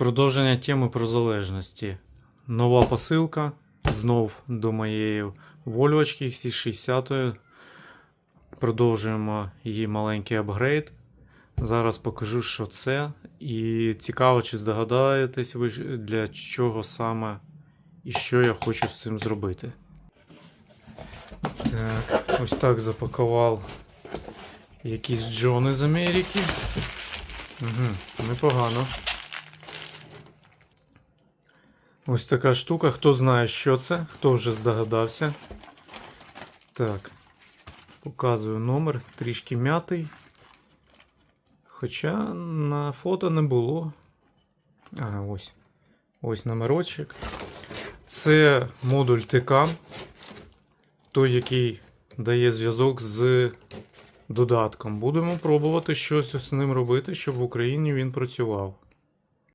Продовження теми про залежності. Нова посилка. Знов до моєї вольвочки XC60. Продовжуємо її маленький апгрейд. Зараз покажу, що це. І цікаво, чи здогадаєтесь ви для чого саме і що я хочу з цим зробити. Так, ось так запакував якісь джони з Америки. Угу, непогано. Ось така штука. Хто знає, що це, хто вже здогадався. Так. Показую номер, трішки м'ятий. Хоча на фото не було. Ага, ось. Ось номерочок. Це модуль ТК. Той, який дає зв'язок з додатком. Будемо пробувати щось з ним робити, щоб в Україні він працював.